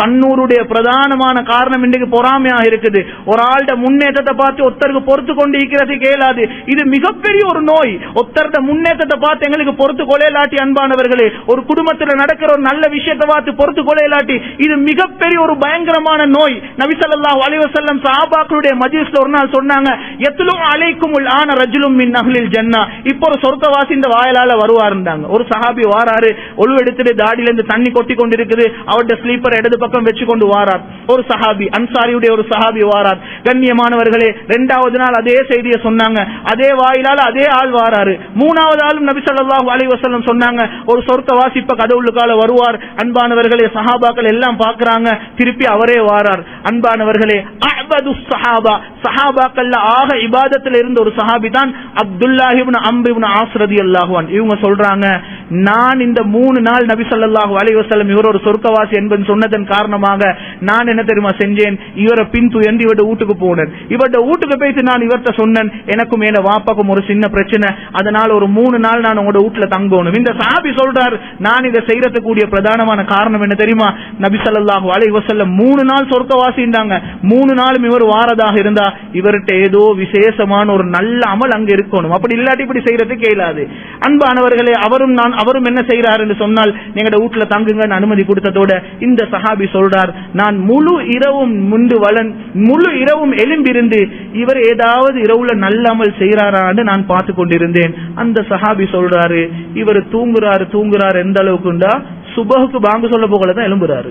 கண்ணூருடைய பிரதானமான காரணம் இன்றைக்கு பொறாமையாக இருக்குது. ஒரு ஆள்ட முன்னேற்றத்தை பார்த்து ஒருத்தருக்கு பொறுத்து கொண்டு இருக்கிறது கேளாது. இது மிகப்பெரிய ஒரு நோய். ஒருத்தருட முன்னேற்றத்தை பார்த்து எங்களுக்கு பொறுத்து கொலையலாட்டி அன்பானவர்களே ஒரு குடும்பத்தில் நடக்கிற ஒரு நல்ல விஷயத்தை பார்த்து பொறுத்து கொலையலாட்டி இது மிகப்பெரிய ஒரு பயங்கரமான நோய். நபிசல்லா அலிவசல்லம் சாபாக்களுடைய மஜிஸ்ல ஒரு நாள் சொன்னாங்க எத்திலும் அலைக்கும் ஆன ரஜுலும் மின் நகலில் ஜன்னா. இப்போ ஒரு சொர்க்கவாசி இந்த வாயிலால வருவாருந்தாங்க ஒரு சஹாபி வாராரு ஒழுவெடுத்துட்டு தாடியில இருந்து தண்ணி கொட்டி கொண்டு இருக்குது அவருடைய ஸ்லீப்பர் இடது பக்கம் வச்சு கொண்டு வாரார். ஒரு சஹாபி அன்சாரியுடைய ஒரு சஹாபி வாரார். கண்ணியமானவர்களே இரண்டாவது நாள் அதே செய்தியை சொன்னாங்க. அதே வாயிலால் அதே ஆள் வாராரு. மூணாவது ஆளும் நபி ஸல்லல்லாஹு அலைஹி சொன்னாங்க ஒரு சொர்க்க இப்ப கடவுளுக்கால வருவார். அன்பானவர்களே சஹாபாக்கள் எல்லாம் பாக்குறாங்க திருப்பி அவரே வாரார். அன்பானவர்களே அஹ்பது சஹாபா சஹாபாக்கள்ல ஆக இபாதத்தில் இருந்த ஒரு சஹாபி தான் அப்துல்லாஹிபின் அம்பிபின் ஆஸ்ரதி அல்லாஹுவான் இவங்க சொல்றாங்க நான் இந்த மூணு நாள் நபி சொல்லாஹு அலைஹி இவர் ஒரு சொர்க்கவாசி என்பது சொன்னதன் காரணமாக நான் என்ன தெரியுமா செஞ்சேன்? இவரை பின் துயர்ந்து வீட்டுக்கு போனேன். இவருடைய வீட்டுக்கு பேசி நான் இவர்கிட்ட சொன்னேன் எனக்கும் என வாப்பாக்கும் ஒரு சின்ன பிரச்சனை. அதனால ஒரு மூணு நாள் நான் உங்களோட வீட்டுல தங்கணும். இந்த சாபி சொல்றார் நான் இதை செய்யறதுக்கூடிய பிரதானமான காரணம் என்ன தெரியுமா? நபி சொல்லாஹு அலைவசல்லம் மூணு நாள் சொர்க்கவாசின்றாங்க. மூணு நாளும் இவர் வாரதாக இருந்தா இவர்கிட்ட ஏதோ விசேஷமான ஒரு நல்ல அமல் அங்க இருக்கணும். அப்படி இல்லாட்டி இப்படி செய்யறது கேளாது அன்பானவர்களே அவரும் நான் அவரும் என்ன செய்யறாரு என்று சொன்னால் எங்கட வீட்டுல தங்குங்கன்னு அனுமதி கொடுத்ததோட இந்த சஹாபி சொல்றார் நான் முழு இரவும் முண்டு வளன் முழு இரவும் எலும்பிருந்து இவர் ஏதாவது இரவுல நல்ல அமல் செய்யறாரான்னு நான் பார்த்து கொண்டிருந்தேன். அந்த சஹாபி சொல்றாரு இவர் தூங்குறாரு தூங்குறாரு எந்த அளவுக்குண்டா சுபகுக்கு பாங்கு சொல்ல போகலதான் எலும்புறாரு. எழும்புறாரு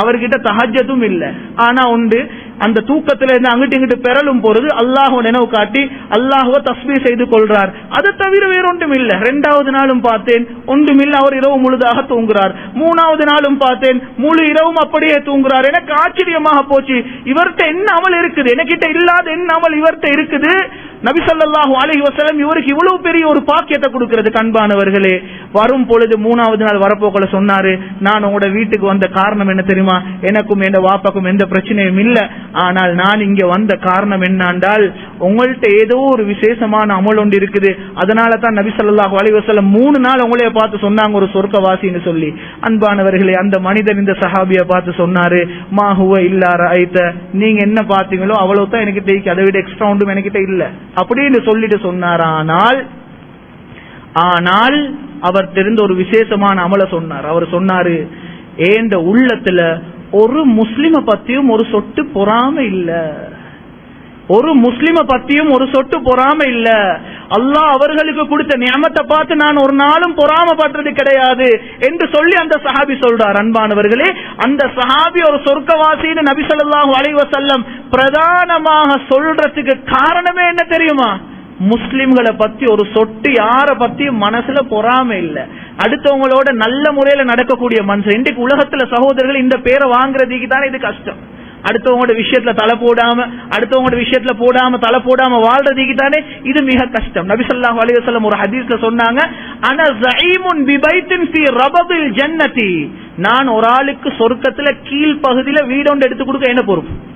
அவர்கிட்ட தஹஜத்தும் இல்ல. ஆனா உண்டு அந்த தூக்கத்துல இருந்து அங்கிட்டு இங்கிட்டு பெறலும் போறது அல்லாஹோ நினைவு காட்டி அல்லாஹுவ தஸ்மீ செய்து கொள்றார் அதை தவிர வேறொன்றும் ஒன்றும் இல்ல ரெண்டாவது நாளும் பார்த்தேன் ஒன்றும் இல்ல அவர் இரவு முழுதாக தூங்குறார் மூணாவது நாளும் பார்த்தேன் முழு இரவும் அப்படியே தூங்குறார் எனக்கு ஆச்சரியமாக போச்சு இவர்கிட்ட என்ன அமல் இருக்குது எனக்கிட்ட இல்லாத என்ன அமல் இவர்கிட்ட இருக்குது நபிசல்லாஹு அலஹி வசலம் இவருக்கு இவ்வளவு பெரிய ஒரு பாக்கியத்தை கொடுக்கிறது கண்பானவர்களே. வரும் பொழுது மூணாவது நாள் வரப்போக்கல சொன்னாரு நான் உங்களோட வீட்டுக்கு வந்த காரணம் என்ன தெரியுமா? எனக்கும் எந்த வாப்பாக்கும் எந்த பிரச்சனையும் இல்லை. ஆனால் நான் இங்க வந்த காரணம் என்னண்டால் உங்கள்கிட்ட ஏதோ ஒரு விசேஷமான அமல் ஒன்று இருக்குது. அதனால தான் நபி ஸல்லல்லாஹு அலைஹி மூணு நாள் உங்களைய பார்த்து சொன்னாங்க ஒரு சொர்க்கவாசின்னு சொல்லி. அன்பானவர்களே அந்த மனிதன் இந்த சஹாபிய பார்த்து சொன்னாரு மாஹுவ இல்லார ஐத்த நீங்க என்ன பார்த்தீங்களோ அவ்வளவு தான் எனக்கு தெரியும். அதை விட எக்ஸ்ட்ரா ஒன்றும் என்கிட்ட இல்ல. அப்படின்னு சொல்லிட்டு சொன்னார். ஆனால் ஆனால் அவர் தெரிந்த ஒரு விசேஷமான அமல சொன்னார். அவர் சொன்னாரு ஏண்ட உள்ளத்துல ஒரு முஸ்லிம பத்தியும் ஒரு சொட்டு பொறாம இல்லை. ஒரு முஸ்லிம பத்தியும் ஒரு சொட்டு பொறாம இல்ல. அல்லாஹ் அவர்களுக்கு கொடுத்த நியமத்தை பார்த்து நான் ஒரு நாளும் பொறாமப்படுறது கிடையாது என்று சொல்லி அந்த சஹாபி சொல்றார். அன்பானவர்களே அந்த சஹாபி ஒரு சொர்க்கவாசின்னு நபி சொல்லாஹு அலைவசல்லம் பிரதானமாக சொல்றதுக்கு காரணமே என்ன தெரியுமா? முஸ்லிம்களை பத்தி ஒரு சொட்டு யார பத்தியும் மனசுல பொறாம இல்ல. அடுத்தவங்களோட நல்ல முறையில நடக்கக்கூடிய மனுஷன். இன்றைக்கு உலகத்துல சகோதரர்கள் இந்த பேரை வாங்குறதுக்கு தானே இது கஷ்டம். அடுத்தவங்களோட விஷயத்துல தலை போடாம அடுத்தவங்களோட விஷயத்துல போடாம தலை போடாம வாழ்றதுக்கு தானே இது மிக கஷ்டம். நபி அலிவசல்லம் ஒரு ஹதீஸ்ல சொன்னாங்க அன ஸஈமுன் பிபைத்தின் ஃபீ ரபபில் ஜன்னதி. நான் ஒரு ஆளுக்கு சொர்க்கத்துல கீழ் பகுதியில வீடு ஒன்று எடுத்து கொடுக்க என்ன பொறுப்பு?